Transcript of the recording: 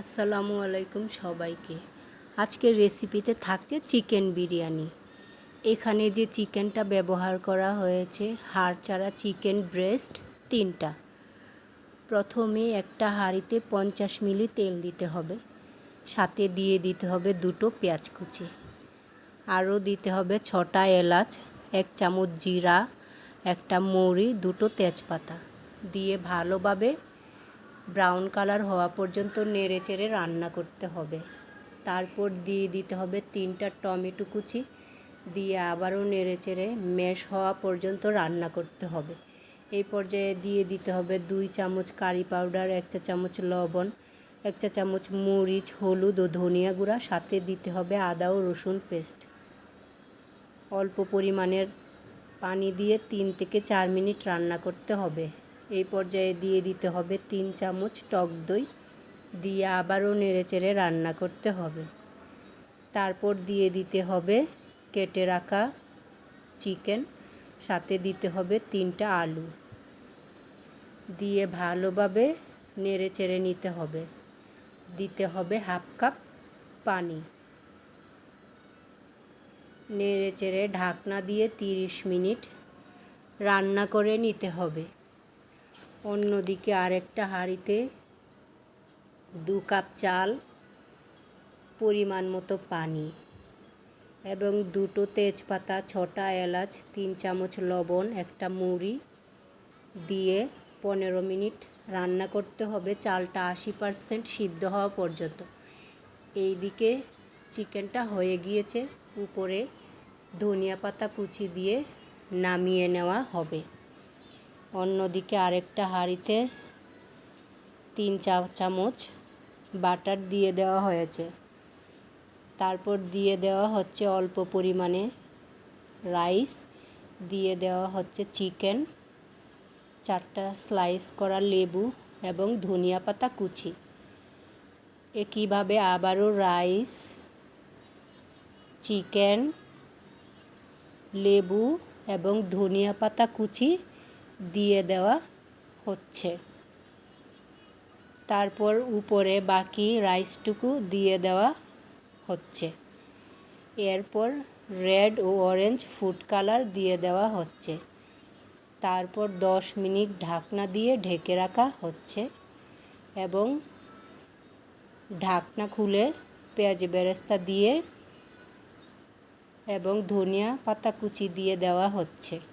আসসালামু আলাইকুম সবাইকে। আজকের রেসিপিতে থাকছে চিকেন বিরিয়ানি। এখানে যে চিকেনটা ব্যবহার করা হয়েছে, হাড় চারা চিকেন ব্রেস্ট তিনটা। প্রথমে একটা হাঁড়িতে পঞ্চাশ মিলি তেল দিতে হবে। সাথে দিয়ে দিতে হবে দুটো পেঁয়াজ কুচি। আরও দিতে হবে ছটা এলাচ, এক চামচ জিরা, একটা মৌরি, দুটো তেজপাতা। দিয়ে ভালোভাবে ব্রাউন কালার হওয়া পর্যন্ত নেড়ে চেড়ে রান্না করতে হবে। তারপর দিয়ে দিতে হবে তিনটা টমেটো কুচি। দিয়ে আবারও নেড়ে চেড়ে ম্যাশ হওয়া পর্যন্ত রান্না করতে হবে। এই পর্যায়ে দিয়ে দিতে হবে দুই চামচ কারি পাউডার, এক চা চামচ লবণ, এক চা চামচ মরিচ, হলুদ ও ধনিয়া গুঁড়া। সাথে দিতে হবে আদা ও রসুন পেস্ট। অল্প পরিমাণের পানি দিয়ে তিন থেকে চার মিনিট রান্না করতে হবে। এই পর্যায়ে দিয়ে দিতে হবে তিন চামচ টক দই, দিয়ে আবারও নেড়েচেড়ে রান্না করতে হবে। তারপর দিয়ে দিতে হবে কেটে রাখা চিকেন, সাথে দিতে হবে তিনটা আলু। দিয়ে ভালোভাবে নেড়ে চেড়ে নিতে হবে। দিতে হবে হাফ কাপ পানি। নেড়ে চেড়ে ঢাকনা দিয়ে তিরিশ মিনিট রান্না করে নিতে হবে। অন্যদিকে আরেকটা হাঁড়িতে দু কাপ চাল, পরিমাণ মতো পানি এবং দুটো তেজপাতা, ছটা এলাচ, তিন চামচ লবণ, একটা মুড়ি দিয়ে পনেরো মিনিট রান্না করতে হবে। চালটা আশি পারসেন্ট সিদ্ধ হওয়া পর্যন্ত। এই দিকে চিকেনটা হয়ে গিয়েছে। উপরে ধনিয়া পাতা কুচি দিয়ে নামিয়ে নেওয়া হবে। অন্যদিকে আরেকটা হাঁড়িতে তিন চা চামচ বাটার দিয়ে দেওয়া হয়েছে। তারপর দিয়ে দেওয়া হচ্ছে অল্প পরিমাণে রাইস, দিয়ে দেওয়া হচ্ছে চিকেন, চারটা স্লাইস করা লেবু এবং ধনিয়া পাতা কুচি। একইভাবে আবারও রাইস, চিকেন, লেবু এবং ধনিয়া পাতা কুচি দিয়ে দেওয়া হচ্ছে। তারপর উপরে বাকি রাইসটুকু দিয়ে দেওয়া হচ্ছে। এরপর রেড ও অরেঞ্জ ফুড কালার দিয়ে দেওয়া হচ্ছে। তারপর দশ মিনিট ঢাকনা দিয়ে ঢেকে রাখা হচ্ছে এবং ঢাকনা খুলে পেঁয়াজ বেরেস্তা দিয়ে এবং ধনিয়া পাতা কুচি দিয়ে দেওয়া হচ্ছে।